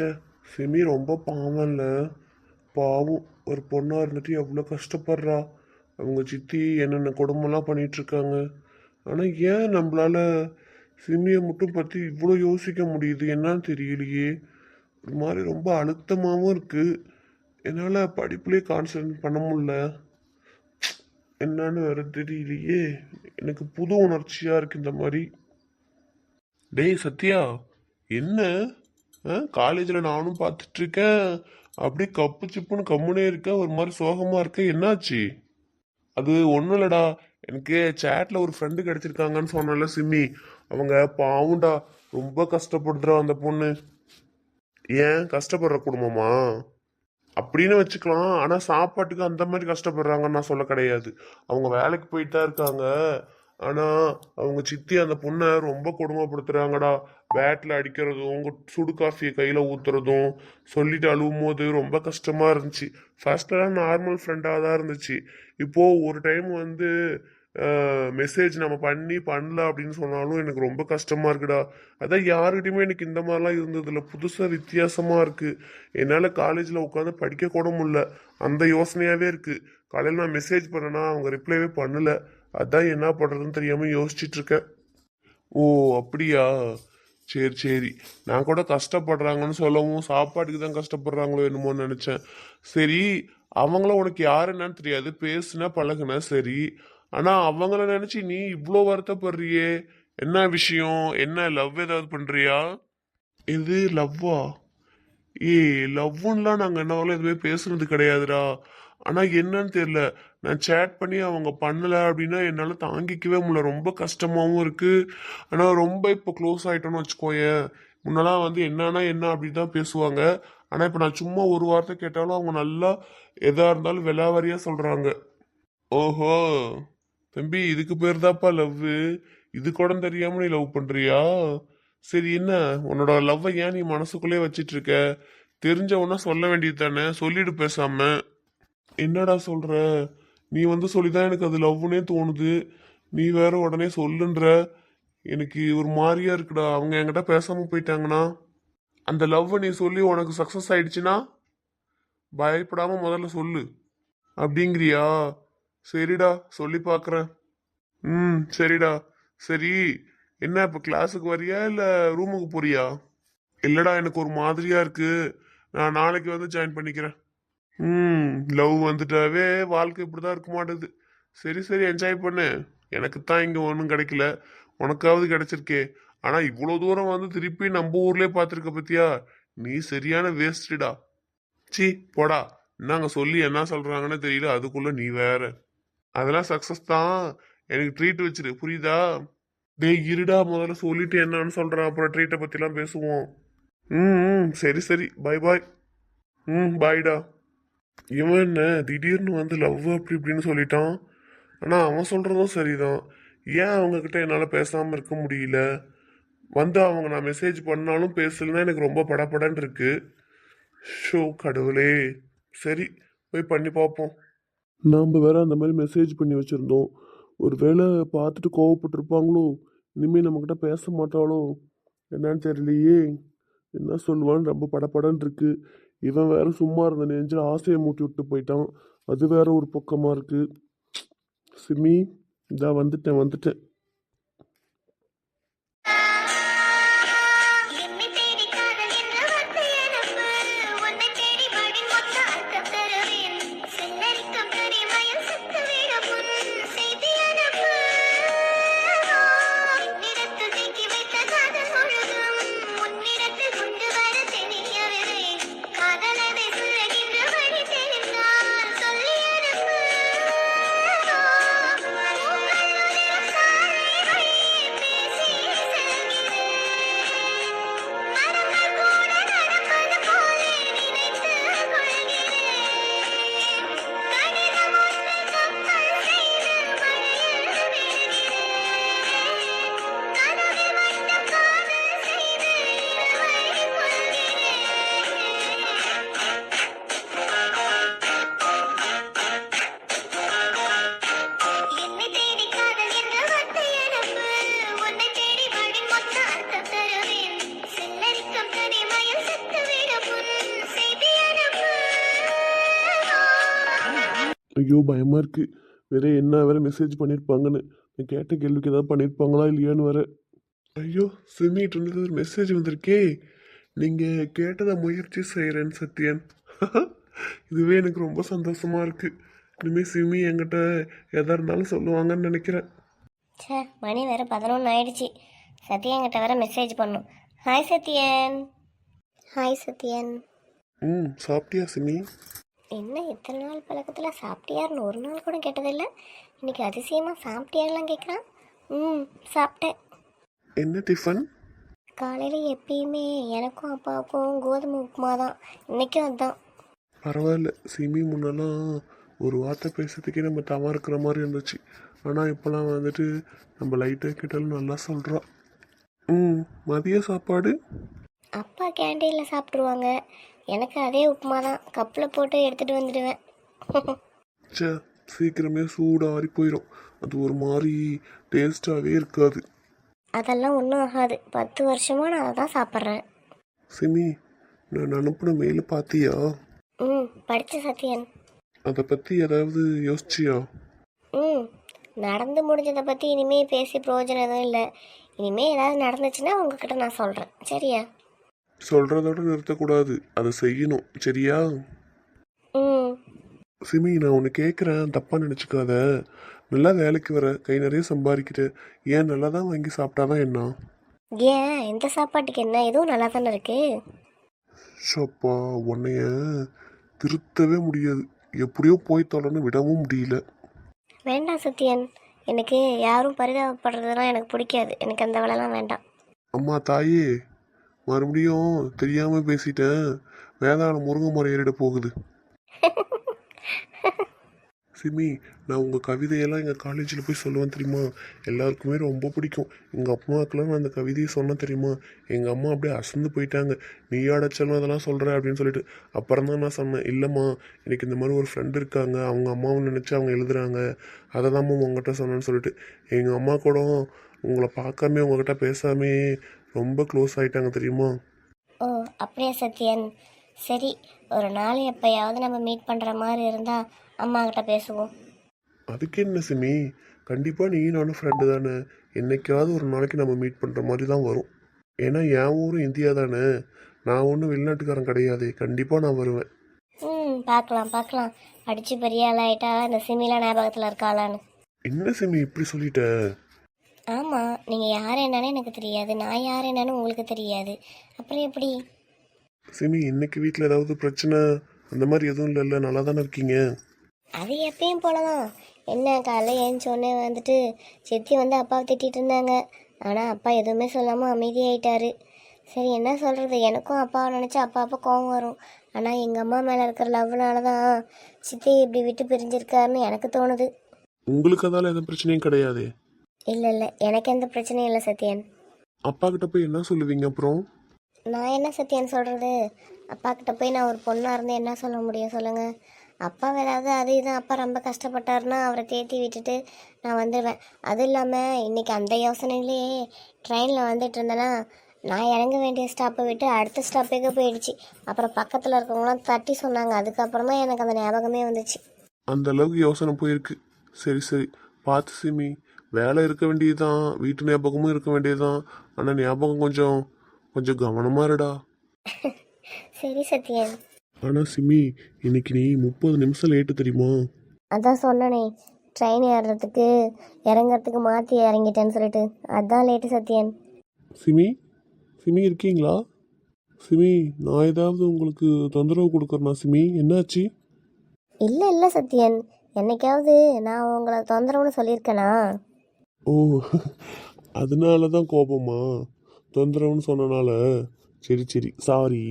ச்சே சிமி ரொம்ப பாவம்ல. பாவம். ஒரு பொண்ணாக இருந்துட்டு எவ்வளோ கஷ்டப்படுறா. அவங்க சித்தி என்னென்ன கொடுமைலாம் பண்ணிகிட்ருக்காங்க இருக்காங்க ஆனால் ஏன் நம்மளால சிமியை மட்டும் பற்றி இவ்வளோ யோசிக்க முடியுது? என்னன்னு தெரியலையே. ஒரு மாதிரி ரொம்ப அழுத்தமாகவும் இருக்குது என்னால் படிப்புலேயே கான்சன்ட்ரேட் பண்ண முடியல. என்னன்னு வேற தெரியலையே. எனக்கு புது உணர்ச்சியாக இருக்குது இந்த மாதிரி. டேய் சத்யா. என்ன? காலேஜில் நானும் பார்த்துட்டு இருக்கேன் அப்படியே கப்பு சிப்புன்னு கம்முனே இருக்க ஒரு மாதிரி சோகமாக இருக்க என்னாச்சு? அது ஒன்றும் இல்லைடா. எனக்கு சேட்டில் ஒரு ஃப்ரெண்டு கிடச்சிருக்காங்கன்னு சொன்னல சிம்மி. அவங்க பாவுண்டா ரொம்ப கஷ்டப்படுறா அந்த பொண்ணு. ஏன்? கஷ்டப்படுற குடும்பமா? அப்படின்னு வச்சுக்கலாம். ஆனால் சாப்பாட்டுக்கு அந்த மாதிரி கஷ்டப்படுறாங்கன்னு நான் சொல்ல கிடையாது. அவங்க வேலைக்கு போயிட்டு தான் இருக்காங்க. ஆனா அவங்க சித்தி அந்த பொண்ணை ரொம்ப கொடுமைப்படுத்துறாங்கடா. பேட்ல அடிக்கிறதும் உங்க சுடு காஃபியை கையில ஊத்துறதும் சொல்லிட்டு அழுவும் போது ரொம்ப கஷ்டமா இருந்துச்சு. ஃபர்ஸ்ட்லாம் நார்மல் ஃப்ரெண்டாக தான் இருந்துச்சு. இப்போ ஒரு டைம் வந்து மெசேஜ் நம்ம பண்ணி பண்ணல அப்படின்னு சொன்னாலும் எனக்கு ரொம்ப கஷ்டமா இருக்குடா. அதான் யாருக்கிட்டையுமே எனக்கு இந்த மாதிரிலாம் இருந்ததில்ல. புதுசா வித்தியாசமா இருக்கு. என்னால காலேஜ்ல உட்காந்து படிக்க கூட முடியல. அந்த யோசனையாவே இருக்கு. காலையில் நான் மெசேஜ் பண்ணனா அவங்க ரிப்ளைவே பண்ணலை. அதான் என்ன பண்ணுறதுன்னு தெரியாமல் யோசிச்சிட்டு இருக்கேன் ஓ அப்படியா? சரி சரி. நான் கூட கஷ்டப்படுறாங்கன்னு சொல்லவும் சாப்பாட்டுக்கு தான் கஷ்டப்படுறாங்களோ என்னமோன்னு நினச்சேன். சரி அவங்கள உனக்கு யார் என்னன்னு தெரியாது. பேசுனா பழகுனா சரி. ஆனால் அவங்கள நினச்சி நீ இவ்வளோ வருத்தப்படுறியே. என்ன விஷயம்? என்ன லவ் ஏதாவது பண்ணுறியா இது லவ்வா? ஏய் லவ்வுன்னெலாம் நாங்கள் என்னவெல்லாம் எதுவுமே பேசுனது கிடையாதுடா. ஆனால் என்னன்னு தெரியல. நான் சேட் பண்ணி அவங்க பண்ணலை அப்படின்னா என்னால் தாங்கிக்கவே முடியல. ரொம்ப கஷ்டமாகவும் இருக்குது ஆனால் ரொம்ப இப்போ க்ளோஸ் ஆகிட்டோன்னு வச்சுக்கோயேன் முன்னெல்லாம் வந்து என்னன்னா என்ன அப்படி தான் பேசுவாங்க. ஆனால் இப்போ நான் சும்மா ஒரு வார்த்தை கேட்டாலும் அவங்க நல்லா எதாக இருந்தாலும் விலாவாரியாக சொல்கிறாங்க ஓஹோ! தம்பி இதுக்கு பேர் தான்ப்பா லவ் இது கூட தெரியாமல் நீ லவ் பண்ணுறியா சரி என்ன? உன்னோட லவ்வை ஏன் நீ மனசுக்குள்ளே வச்சிட்டு இருக்க? சொல்ல வேண்டியது தானே? சொல்லிட்டு பேசாமல் என்னடா சொல்கிற நீ வந்து சொல்லிதான் எனக்கு அது லவ்னே தோணுது. நீ வேற உடனே சொல்லுன்ற. எனக்கு ஒரு மாதிரியா இருக்குடா. அவங்க என்கிட்ட பேசாம போயிட்டாங்கன்னா அந்த லவ்வை நீ சொல்லி உனக்கு சக்சஸ் ஆயிடுச்சுன்னா பயப்படாம முதல்ல சொல்லு. அப்படிங்கிறியா? சரிடா சொல்லி பார்க்குறேன் ம் சரிடா. சரி என்ன இப்போ கிளாஸுக்கு வரியா இல்லை ரூமுக்கு போறியா? இல்லடா எனக்கு ஒரு மாதிரியா இருக்கு. நான் நாளைக்கு வந்து ஜாயின் பண்ணிக்கிறேன். ம். லவ் வந்துட்டாவே வாழ்க்கை இப்படிதான் இருக்க மாட்டேது. சரி சரி என்ஜாய் பண்ணு. எனக்கு தான் இங்கே ஒன்றும் கிடைக்கல. உனக்காவது கிடைச்சிருக்கே. ஆனால் இவ்வளோ தூரம் வந்து திருப்பி நம்ம ஊர்லேயே பார்த்துருக்க பத்தியா? நீ சரியான வேஸ்ட்டுடா சி போடா. என்னங்க சொல்லி என்ன சொல்கிறாங்கன்னு தெரியல. அதுக்குள்ளே நீ வேற. அதெல்லாம் சக்சஸ் தான். எனக்கு ட்ரீட் வச்சிரு. புரியுதா? டேய் இருடா. முதல்ல சொல்லிட்டு என்னன்னு சொல்கிறேன் அப்புறம் ட்ரீட்டை பற்றிலாம் பேசுவோம். ம் ம், சரி சரி. பை பாய் ம் பாய்டா இவன் என்ன திடீர்னு வந்து லவ் அப்படி இப்படின்னு சொல்லிட்டான்? ஆனால் அவன் சொல்கிறதும் சரிதான். ஏன் அவங்கக்கிட்ட என்னால் பேசாமல் இருக்க முடியல? வந்து அவங்க நான் மெசேஜ் பண்ணாலும் பேசலன்னா எனக்கு ரொம்ப படப்படன்னு இருக்கு. ஷோ கடவுளே. சரி போய் பண்ணி பார்ப்போம் நாம் வேற அந்த மாதிரி மெசேஜ் பண்ணி வச்சுருந்தோம். ஒரு வேளை பார்த்துட்டு கோவப்பட்டிருப்பாங்களோ? இனிமேல் நம்மக்கிட்ட பேச மாட்டாளோ? என்னன்னு தெரியலையே. என்ன சொல்லுவான்னு ரொம்ப படப்படன்னு இருக்குது இவன் வேற சும்மா இருந்த நெஞ்சில் ஆசையை மூட்டி விட்டு போயிட்டான். அது வேற ஒரு பக்கமாக இருக்கு. சிமி இதான் வந்துட்டேன் வந்துட்டேன். ஐயோ பயமாக இருக்கு. வேற என்ன வேற மெசேஜ் பண்ணியிருப்பாங்கன்னு நான் கேட்ட கேள்விக்கு ஏதாவது பண்ணியிருப்பாங்களா இல்லையான்னு வேற. ஐயோ சிமிட்டு இருந்தது ஒரு மெசேஜ் வந்திருக்கே. நீங்கள் கேட்டதை முயற்சி செய்கிறேன் சத்யன். இதுவே எனக்கு ரொம்ப சந்தோஷமா இருக்கு. இனிமேல் சிமி என்கிட்ட எதா இருந்தாலும் சொல்லுவாங்கன்னு நினைக்கிறேன். ச்சே மணி வேறு பதினொன்று ஆயிடுச்சு. சத்யன்கிட்ட வேற மெசேஜ் பண்ணும். ஹாய் சத்யன். ஹாய் சத்யன். ம் சாப்பிட்டியா சிமி? என்ன இத்தனை நாள் பழக்கத்தில் சாப்பிட்டியாருன்னு ஒரு நாள் கூட கேட்டதில்ல. இன்னைக்கு அதிசயமாக சாப்பிட்டியாரெலாம் கேட்குறான் ம் சாப்பிட்டேன். என்ன டிஃபன்? காலையில் எப்பயுமே எனக்கும் அப்பாவுக்கும் கோதுமை உப்புமா தான் இன்றைக்கும் அதுதான் பரவாயில்ல சிமி முன்னெல்லாம் ஒரு வார்த்தை பேசுறதுக்கே நம்ம தவா இருக்கிற மாதிரி இருந்துச்சு. ஆனால் இப்போலாம் வந்துட்டு நம்ம லைட்டாக கேட்டாலும் நல்லா சொல்கிறா ம் மதிய சாப்பாடு? அப்பா கேண்டீனில் சாப்பிட்ருவாங்க எனக்கு அதே உப்புமா தான் கப்பில் போட்டு எடுத்துகிட்டு வந்துடுவேன். ச்சே சீக்கிரமே சூடாக ஆறி போயிடும் அது ஒரு மாதிரி டேஸ்டாகவே இருக்காது. அதெல்லாம் ஒன்றும் ஆகாது. பத்து வருஷமாக நான் அதை தான் சாப்பிட்றேன். சிமி நான் அனுப்பின மெயில் பார்த்தியா ம் படித்த சத்யன். அதை பற்றி ஏதாவது யோசிச்சியா? ம் நடந்து முடிஞ்சதை பற்றி இனிமே பேசி பிரயோஜனம் எதுவும் இல்லை. இனிமே ஏதாவது நடந்துச்சுன்னா உங்ககிட்ட நான் சொல்கிறேன் சரியா? சொல்கிறதோட நிறுத்தக்கூடாது. அதை செய்யணும். சரியா? சிமி நான் ஒன்று கேட்குறேன் தப்பாக நினச்சிக்காத. நல்லா வேலைக்கு வர. கை நிறைய சம்பாதிக்கிற ஏன் நல்லா தான் வாங்கி சாப்பிட்டாதான் என்ன? ஏன்? இந்த சாப்பாட்டுக்கு என்ன? எதுவும் நல்லா தானே இருக்கு? ஷப்பா உன்னைய திருத்தவே முடியாது. எப்படியோ போய் தொலைன்னு விடவும் முடியல. வேண்டாம் சத்யன். எனக்கு யாரும் பரிதாபப்படுறதுலாம் எனக்கு பிடிக்காது. எனக்கு அந்த வேலைலாம் வேண்டாம். அம்மா தாயே. மறுபடியும் தெரியாமல் பேசிட்டேன். வேதாளம் முருங்கை மரம் ஏறிட போகுது. சிமி நான் உங்கள் கவிதையெல்லாம் எங்கள் காலேஜில் போய் சொல்லுவேன் தெரியுமா? எல்லாருக்குமே ரொம்ப பிடிக்கும். எங்கள் அம்மாவுக்குலாம் நான் அந்த கவிதையை சொன்னேன் தெரியுமா? எங்கள் அம்மா அப்படியே அசந்து போயிட்டாங்க. நீ அடைச்சாலும் அதெல்லாம் சொல்கிற அப்படின்னு சொல்லிட்டு அப்புறம் தான் நான் சொன்னேன். இல்லைம்மா எனக்கு இந்த மாதிரி ஒரு ஃப்ரெண்டு இருக்காங்க. அவங்க அம்மாவை நினச்சி அவங்க எழுதுறாங்க. அதை தான்மா உங்ககிட்ட சொன்னேன்னு சொல்லிட்டு. எங்கள் அம்மா கூட உங்களை பார்க்காம உங்ககிட்ட பேசாமே ரொம்ப க்ளோஸ் ஆயிட்டாங்க தெரியுமா? ஓ அப்படியா சத்யன். சரி ஒரு நாள் எப்பயாவது நம்ம மீட் பண்ணுற மாதிரி இருந்தால் அம்மா கிட்ட பேசுவோம். அதுக்கு என்ன சிமி? கண்டிப்பாக நீ நானும் ஃப்ரெண்டு தானே. என்னைக்காவது ஒரு நாளைக்கு நம்ம மீட் பண்ணுற மாதிரி தான் வரும். ஏன்னா என் ஊரும் இந்தியா தானே. நான் ஒன்றும் வெளிநாட்டுக்காரன் கிடையாது. கண்டிப்பாக நான் வருவேன். ம் பார்க்கலாம் பார்க்கலாம். படித்து பெரிய ஆளாயிட்டா இந்த சிமிலா ஞாபகத்தில் இருக்காளான்னு. என்ன சிமி இப்படி சொல்லிட்ட? ஆமாம் நீங்கள் யார் என்னன்னு எனக்கு தெரியாது. நான் யார் என்னன்னு உங்களுக்கு தெரியாது. அப்புறம் எப்படி? சிமி இன்னைக்கு வீட்டில் ஏதாவது பிரச்சனை? அந்த மாதிரி எதுவும் இல்லைல்ல நல்லா தானே இருக்கீங்க? அது எப்பயும் போல தான் என்ன காலைல ஏஞ்சோடனே வந்துட்டு சித்தி வந்து அப்பாவை திட்டிகிட்டு இருந்தாங்க. ஆனால் அப்பா எதுவுமே சொல்லாமல் அமைதியாயிட்டாரு. சரி என்ன சொல்கிறது எனக்கும் அப்பாவை நினச்சா அப்பா அப்பா கோவம் வரும். ஆனால் எங்கள் அம்மா மேலே இருக்கிற லவ்னால தான் சித்தி இப்படி விட்டு பிரிஞ்சிருக்காருன்னு எனக்கு தோணுது. உங்களுக்கு அதால எந்த பிரச்சனையும் கிடையாது? இல்லை இல்லை. எனக்கு எந்த பிரச்சனையும் இல்லை சத்யன். அப்பா கிட்ட போய் என்ன சொல்லுவீங்க அப்புறம்? நான் என்ன சத்தியன்னு சொல்கிறது அப்பா கிட்ட போய் நான் ஒரு பொண்ணாக இருந்து என்ன சொல்ல முடியும் சொல்லுங்கள் அப்பா ஏதாவது அது இது அப்பா ரொம்ப கஷ்டப்பட்டாருன்னா அவரை தேத்தி விட்டுட்டு நான் வந்துடுவேன் அதுவும் இல்லாமல் இன்னைக்கு அந்த யோசனையிலேயே ட்ரெயினில் வந்துட்டு இருந்தேன்னா நான் இறங்க வேண்டிய ஸ்டாப்பை விட்டு அடுத்த ஸ்டாப்புக்கு போயிடுச்சு. அப்புறம் பக்கத்தில் இருக்கவங்களாம் தட்டி சொன்னாங்க. அதுக்கப்புறமா எனக்கு அந்த ஞாபகமே வந்துச்சு. அந்த அளவுக்கு யோசனை போயிருக்கு. சரி சரி. பார்த்து சிமி வேலை இருக்க வேண்டியதுதான் வீட்டு ஞாபகமும் இருக்க வேண்டியதுதான். ஆனால் ஞாபகம் கொஞ்சம் கொஞ்சம் கவனமா இருடா. சரி சத்யன். ஆனால் சிமி இன்னைக்கு நீ முப்பது நிமிஷம் லேட்டு தெரியுமா? அதான் சொன்னனே ட்ரெயின் ஏறுறதுக்கு இறங்குறதுக்கு மாற்றி இறங்கிட்டேன்னு சொல்லிட்டு. அதான் லேட்டு சத்யன். சிமி சிமி இருக்கீங்களா? சிமி நான் ஏதாவது உங்களுக்கு தொந்தரவு கொடுக்குறேனா சிமி? என்னாச்சு? இல்லை இல்லை சத்யன். என்னைக்காவது நான் உங்களை தொந்தரவுன்னு சொல்லியிருக்கேனா? ஓ அதனால தான் கோபமா? தொந்தரவுன்னு சொன்னனால? சரி சரி சாரி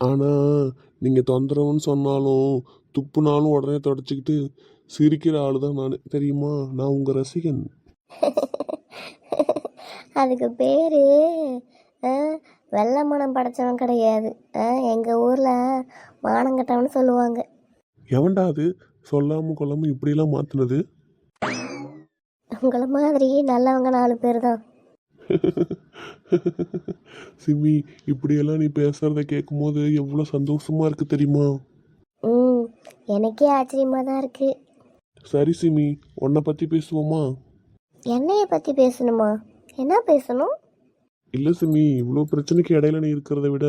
ஆனால் நீங்கள் தொந்தரவுன்னு சொன்னாலும் துப்புனாலும் உடனே தொடச்சிக்கிட்டு சிரிக்கிற ஆளு தான் நான். தெரியுமா? நான் உங்கள் ரசிகன். அதுக்கு பேர் வெள்ளை மனம் படைச்சவன் கிடையாது. எங்கள் ஊரில் மானம் கட்டவன்னு சொல்லுவாங்க. எவன்டா அது? சொல்லாமல் கொள்ளாமல் இப்படிலாம் மாற்றினது உங்களை மாதிரி நல்லவங்க நாலு பேர் தான் சிமி இப்படியெல்லாம் நீ பேசுகிறத கேட்கும்போது எவ்வளோ சந்தோஷமா இருக்கு தெரியுமா? ம் எனக்கே ஆச்சரியமாக தான் இருக்குது சரி சிமி உன்னை பற்றி பேசுவோமா? என்னைய பற்றி பேசணுமா? என்ன பேசணும்? இல்லை சிமி இவ்வளோ பிரச்சனைக்கு இடையில நீ இருக்கிறத விட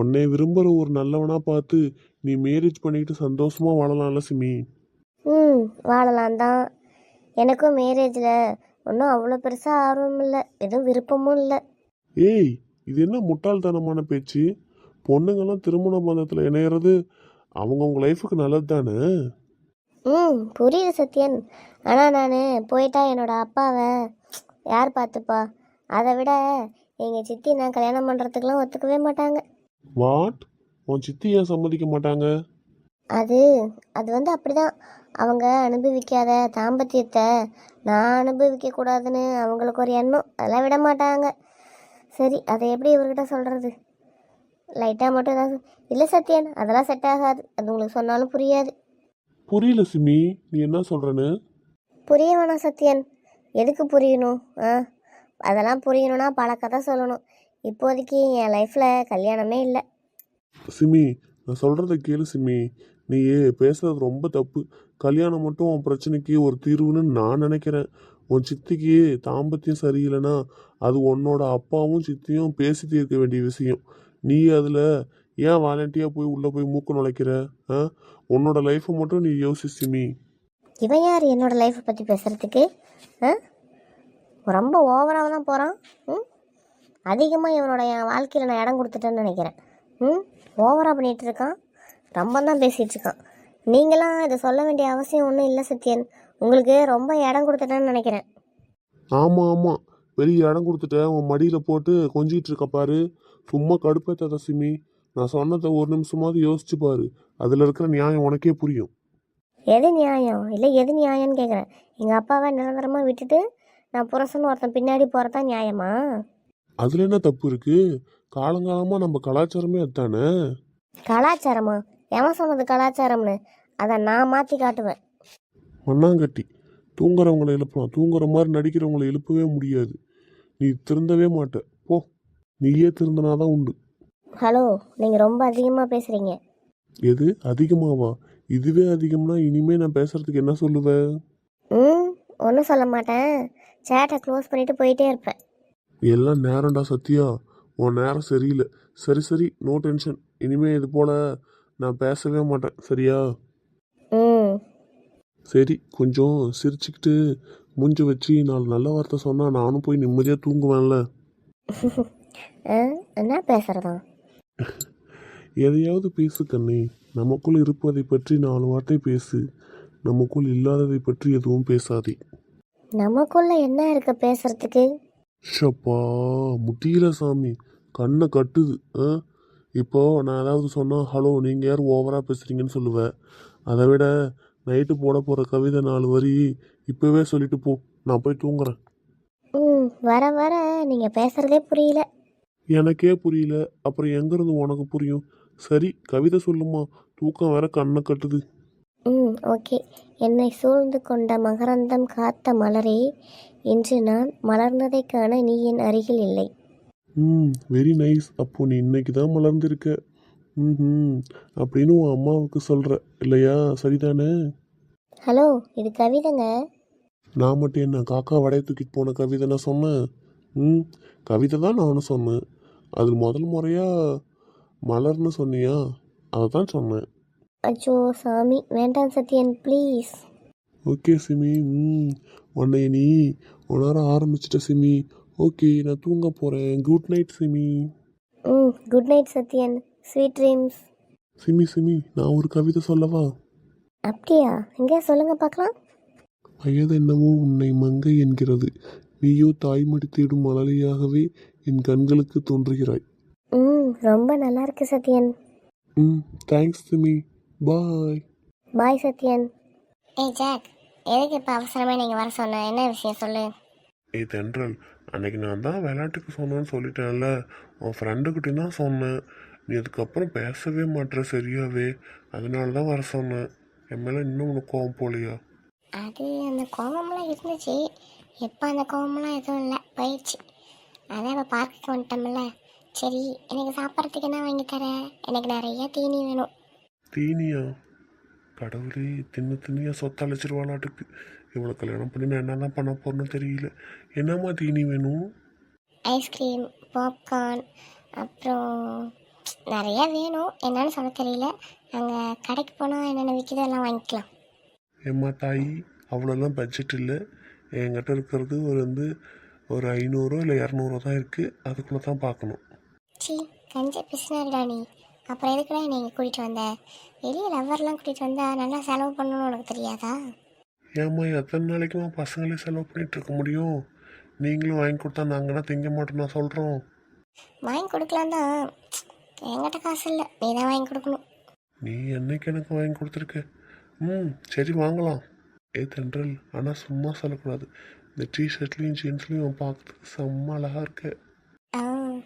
உன்னை விரும்புகிற ஒரு நல்லவனாக பார்த்து நீ மேரேஜ் பண்ணிக்கிட்டு சந்தோஷமா வாழலாம்ல சிமி. ம் வாழலாம் தான் எனக்கும் மேரேஜில் ஒன்றும் அவ்வளோ பெருசாக ஆர்வம் இல்லை எதுவும் விருப்பமும் இல்லை. ஏய் இது என்ன முட்டாள்தனமான பேச்சு? பொண்ணுங்கெல்லாம் திருமண பந்தத்தில் இணையிறது அவங்கவுங்க லைஃபுக்கு நல்லது தானே ம் புரியுது சத்யன். ஆனால் நான் போயிட்டா என்னோட அப்பாவை யார் பார்த்துப்பா? அதை விட எங்கள் சித்தி நான் கல்யாணம் பண்ணுறதுக்கெலாம் ஒத்துக்கவே மாட்டாங்க. வாட் உன் சித்தி ஏன் சம்மதிக்க மாட்டாங்க? அது அது வந்து அப்படிதான். அவங்க அனுபவிக்காத தாம்பத்தியத்தை நான் அனுபவிக்க கூடாதுன்னு அவங்களுக்கு ஒரு எண்ணம். அதெல்லாம் விட மாட்டாங்க. சரி அதை எப்படி இவர்கிட்ட சொல்கிறது லைட்டாக மட்டும் ஏதாவது இல்லை சத்யன் அதெல்லாம் செட் ஆகாது. அது உங்களுக்கு சொன்னாலும் புரியாது. புரியல சிமி நீ என்ன சொல்கிறேன்னு புரிய வேணாம் சத்யன். எதுக்கு புரியணும்? ஆ அதெல்லாம் புரியணும்னா பல கதை சொல்லணும். இப்போதைக்கு என் லைஃப்பில் கல்யாணமே இல்லை. சிமி நான் சொல்கிறத கேளு சிமி. நீ பேசுறது ரொம்ப தப்பு. கல்யாணம் மட்டும் உன் பிரச்சனைக்கு ஒரு தீர்வுன்னு நான் நினைக்கிறேன். உன் சித்திக்கு தாம்பத்தியம் சரியில்லைன்னா அது உன்னோட அப்பாவும் சித்தியும் பேசி தீர்க்க வேண்டிய விஷயம். நீ அதில் ஏன் வாலண்டியாக போய் உள்ளே போய் மூக்கு நுழைக்கிற? ஆ? உன்னோட லைஃப்பை மட்டும் நீ யோசி சிமி. இவன் யார் என்னோட லைஃப்பை பற்றி பேசுகிறதுக்கு ஆ? ரொம்ப ஓவராக தான் போகிறான் ம்? அதிகமாக இவனோட என் வாழ்க்கையில் நான் இடம் கொடுத்துட்டேன்னு நினைக்கிறேன். ம்? ஓவராக பண்ணிகிட்டு இருக்கான். ரொம்ப தான் பேசிகிட்டு இருக்கான். நீங்களாம் இதை சொல்ல வேண்டிய அவசியம் ஒன்றும் இல்லை சத்யன். உங்களுக்கு ரொம்ப இடம் கொடுத்துட்டேன்னு நினைக்கிறேன். ஆமாம் ஆமாம் பெரிய இடம் கொடுத்துட்ட உன் மடியில் போட்டு கொஞ்சிட்டு இருக்க பாரு. சும்மா கடுப்பேத்தாத சிமி. நான் சொன்னதை ஒரு நிமிஷமாவது யோசிச்சு பாரு. அதில் இருக்கிற நியாயம் உனக்கே புரியும். எது நியாயம்? இல்லை எது நியாயம்னு கேட்குறேன் எங்கள் அப்பாவை நிரந்தரமாக விட்டுட்டு நான் புருஷன் ஒருத்தன் பின்னாடி போகிறதா நியாயமா? அதில் என்ன தப்பு இருக்கு? காலங்காலமாக நம்ம கலாச்சாரமே அதுதானே கலாச்சாரமா? எவன் சொன்னது கலாச்சாரம்னு? அதை நான் மாற்றி காட்டுவேன். மண்ணாங்கட்டி தூங்குறவங்களை எழுப்பலாம். தூங்குற மாதிரி நடிக்கிறவங்களை எழுப்பவே முடியாது. நீ திருந்தவே மாட்ட. போ. நீயே திருந்தனாதான் உண்டு. ஹலோ நீங்கள் ரொம்ப அதிகமாக பேசுகிறீங்க எது? அதிகமாவா? இதுவே அதிகம்னா இனிமே நான் பேசுறதுக்கு என்ன சொல்லுவேன் ம் ஒன்றும் சொல்ல மாட்டேன். சேட்டை க்ளோஸ் பண்ணிட்டு போயிட்டே இருப்பேன். எல்லாம் நேரம்டா சத்யா. உன் நேரம் சரியில்லை. சரி சரி. நோ டென்ஷன் இனிமே இது போல நான் பேசவே மாட்டேன். சரியா? ம். சரி கொஞ்சம் சிரிச்சுக்கிட்டு மூஞ்சி வச்சு நாலு நல்ல வார்த்தை சொன்னா நானும் போய் நிம்மதியாக தூங்குவேன்ல. என்ன பேசுகிறதா எதையாவது பேசு கண்ணே. நமக்குள் இருப்பதை பற்றி நாலு வார்த்தை பேசு. நமக்குள் இல்லாததை பற்றி எதுவும் பேசாதே. நமக்குள்ள என்ன இருக்கு பேசுறதுக்கு? ஷப்பா முடியல சாமி. கண்ணை கட்டுது ஆ? இப்போ நான் ஏதாவது சொன்னால் ஹலோ நீங்கள் யார் ஓவராக பேசுகிறீங்கன்னு சொல்லுவேன் அதை விட நைட்டு போட போகிற கவிதை நாலு வரி இப்போவே சொல்லிட்டு போ. நான் போய் தூங்குறேன். ம் வர வர நீங்கள் பேசுகிறதே புரியல. எனக்கே புரியல. அப்புறம் எங்கேருந்து உனக்கு புரியும்? சரி கவிதை சொல்லுமா. தூக்கம் வேற கண்ணை கட்டுது. ம் ஓகே. என்னை சூழ்ந்து கொண்ட மகரந்தம் காத்த மலரே இன்று நான் மலர்ந்ததைக் காண நீ என் அருகில் இல்லை. ம் வெரி நைஸ் அப்போ நீ இன்னைக்கு தான் மலர்ந்திருக்க. ம் அப்படின்னு உன் அம்மாவுக்கு சொல்கிற இல்லையா? சரிதானே? ஹலோ இது கவிதைங்க. நான் மட்டும் என்ன காக்கா வடைய தூக்கிட்டு போன கவிதை நான் சொன்னேன்? ம் கவிதை தான் நானும் சொன்னேன். அது முதல் முறையாக மலர்னு சொன்னியா? அதை தான் சொன்னேன். அச்சோ சாமி வேண்டாம் சத்யன் ப்ளீஸ் ஓகே சிமி. ம் உன்னைய நீ உணர ஆரம்பிச்சிட்ட சிமி. ஓகே நான் தூங்க போகிறேன் குட் நைட் சிமி. ம் good night Sathyan. Sweet dreams Simi Simi நான் ஒரு கவிதை சொல்லவா? அப்படியா? எங்கே சொல்லுங்கள் பார்க்கலாம். வயதென்னவோ உன்னை மங்கை என்கிறது. நீயோ தாய்மடி தேடும் மலலையாகவே என் கண்களுக்கு தோன்றுகிறாய். ம் ரொம்ப நல்லா இருக்கு சத்யன். ம் thanks Simi. Bye bye Sathyan ஏய் ஜாக் எதுக்கு இப்போ அவசரமாக நீங்கள் வர சொன்ன? என்ன விஷயம் சொல்லு? ஏய் தென்றல் அன்னைக்கு நான் தான் விளையாட்டுக்கு சொன்னேன்னு சொல்லிட்டேன்ல. உன் ஃப்ரெண்டுக்கிட்டே தான் சொன்னேன். நீ அதுக்கப்புறம் பேசவே மாட்ற சரியாவே. அதனால தான் வர சொன்னேன். என் மேலே இன்னும் உனக்கு கோவம் போலையா? அது அந்த கோவம்லாம் இருந்துச்சு. எப்போ அந்த கோவம்லாம் எதுவும் இல்லை. போயிடுச்சு. அதான் இப்போ பார்க்குக்கு வந்துட்டோம்ல. சரி எனக்கு சாப்பிட்றதுக்கு என்ன வாங்கி தர எனக்கு நிறைய தீனி வேணும். தீனியா? கடவுளே தின்னு தின்னியா சொத்து அழைச்சிருவாளாட்டுக்கு இவ்வளோ கல்யாணம் பண்ணி நான் என்ன தான் பண்ண போறேன்னு தெரியல. என்னம்மா தீனி வேணும்? ஐஸ்கிரீம் பாப்கார்ன் அப்புறம் நிறைய வேணும். என்னன்னு சொல்ல தெரியல. அங்கே கடைக்கு போனால் என்னென்ன விற்கிதோ எல்லாம் வாங்கிக்கலாம். ஏம்மா தாயி அவ்வளோலாம் பட்ஜெட் இல்லை. என்கிட்ட இருக்கிறது ஒரு வந்து ஒரு ஐநூறோ இல்லை இரநூறுவா தான் இருக்குது அதுக்குள்ளே தான் பார்க்கணும். சி கஞ்ச பிசினாரிடா நீ. அப்புறம் எதுக்குடா நீங்கள் கூட்டிகிட்டு வந்த? வெளியே லவ்வர்லாம் கூட்டிகிட்டு வந்தா நல்லா செலவு பண்ணணும்னு உனக்கு தெரியாதா? ஏம்மா எத்தனை நாளைக்குமா பசங்களே செலவு பண்ணிட்டு இருக்க முடியும்? நீங்களும் வாங்கி கொடுத்தா நாங்கன்னா திங்க மாட்டோம் நான் சொல்கிறோம் வாங்கி கொடுக்கலாம் தான். என்கிட்ட காசு இல்லை. நீ தான் வாங்கி கொடுக்கணும். நீ என்னைக்கு எனக்கு வாங்கி கொடுத்துருக்க? ம் சரி வாங்கலாம். ஏ தென்றல் ஆனால் சும்மா சொல்லக்கூடாது. இந்த டிஷர்ட்லேயும் ஜீன்ஸ்லேயும் பார்க்கறதுக்கு செம்ம அழகாக இருக்க. ஆ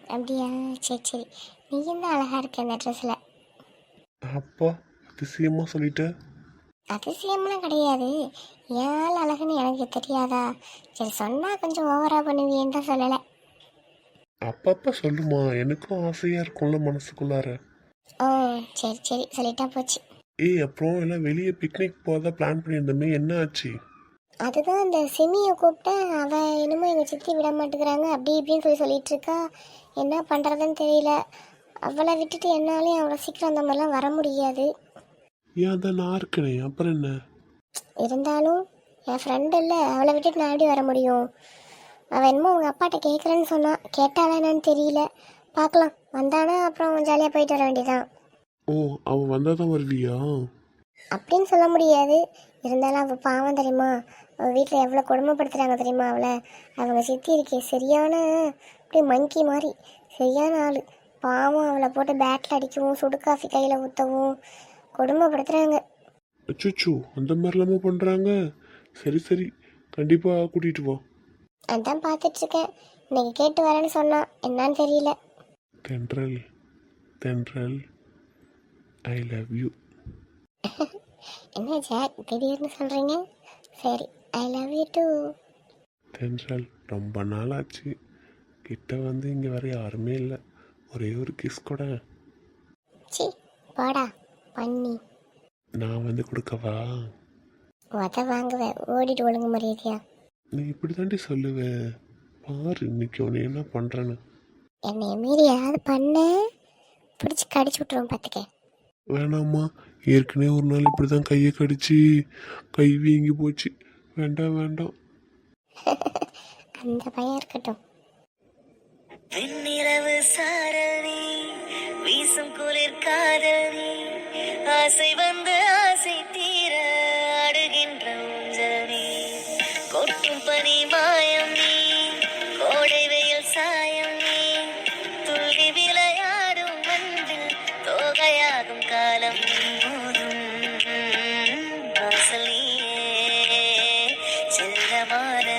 அப்படியா? சரி சரி. நீ என்ன அழகா இருக்க இந்த ட்ரெஸ்ஸில் அப்பா அதிசயமாக சொல்லிட்ட. அதிசயம்லாம் கிடையாது. ஏன் அழகுன்னு எனக்கு தெரியாதா? சரி சொன்னால் கொஞ்சம் ஓவராக பண்ணுவியேன்னு தான் சொல்லலை. அப்பப்போ சொல்லுமா. எனக்கும் ஆசையாக இருக்கும்ல மனசுக்குள்ளார. ஓ சரி சரி. சொல்லிட்டா போச்சு. ஏய் அப்புறம் எல்லாம் வெளியே பிக்னிக் போகிறதா பிளான் பண்ணியிருந்தோமே. என்ன ஆச்சு? அதுதான் அந்த செமியை கூப்பிட்டேன் அவள் என்னமோ எங்கள் சித்தி விட மாட்டேங்கிறாங்க அப்படி இப்படின்னு சொல்லி சொல்லிட்டு இருக்கா. என்ன பண்ணுறதுன்னு தெரியல. அவளை விட்டுட்டு என்னாலையும் அவ்வளோ சீக்கிரம் அந்த மாதிரிலாம் வர முடியாது. ஏன் தான் நான் இருக்கனே? அப்புறம் என்ன? இருந்தாலும் என் ஃப்ரெண்டு இல்லை அவளை விட்டுட்டு நான் எப்படி வர முடியும்? அவள் என்னமோ உங்கள் அப்பாட்ட கேட்குறேன்னு சொன்னான் கேட்டாளா என்னன்னு தெரியல. பார்க்கலாம். வந்தானா அப்புறம் ஜாலியாக போயிட்டு வர வேண்டியதான் ஓ அவள் வந்தால் தான் வருவியா? அப்படின்னு சொல்ல முடியாது. இருந்தாலும் அவள் பாவம் தெரியுமா? அவள் வீட்டில் எவ்வளோ கொடுமைப்படுத்துகிறாங்க தெரியுமா அவளை? அவங்க சித்தி இருக்கே சரியான அப்படியே மங்கி மாதிரி. சரியான ஆள். பாவம் அவளை போட்டு பேட்டில் அடிக்கவும் சுடு காஃபி கையில் ஊற்றவும் கொடுமைப்படுத்துகிறாங்க அச்சோ அந்த மாதிரிலாமா பண்ணுறாங்க சரி சரி. கண்டிப்பாக கூட்டிகிட்டு வா. அதான் பார்த்துட்ருக்கேன். இன்னைக்கு கேட்டு வரேன்னு சொன்னான் என்னன்னு தெரியல. Thendral Thendral I love you என்ன ஜாக் திடீர்னு சொல்கிறீங்க சரி. ஐ லவ் யூ டூ தென்றல் ரொம்ப நாள் ஆச்சு கிட்ட வந்து இங்கே வேற யாருமே இல்லை. ஒரே ஒரு கிஸ் கூட. சி போடா பண்ணி. நான் வந்து கொடுக்கவா? உத வாங்குவேன் ஓடிட்டு ஒழுங்கு மரியாதையா நீ இப்படி தாண்டி சொல்லுவேன் பாரு இன்னைக்கு உன்னை என்ன பண்ணுறேன்னு என்னைய மீறி ஏதாவது பண்ண? பிடிச்சி கடிச்சு விட்ருவோம் பார்த்துக்க வேணாம்மா. ஏற்கனவே ஒரு நாள் இப்படி தான் கையை கடிச்சு கை வீங்கி போச்சு. வேண்டாம் வேண்டாம். அந்த பையன் இருக்கட்டும். வெண்ணிலவு சாரணி வீசும் குளிர் காதலி ஆசை வந்து ஆசை தீர ചിഹ്നമാണ്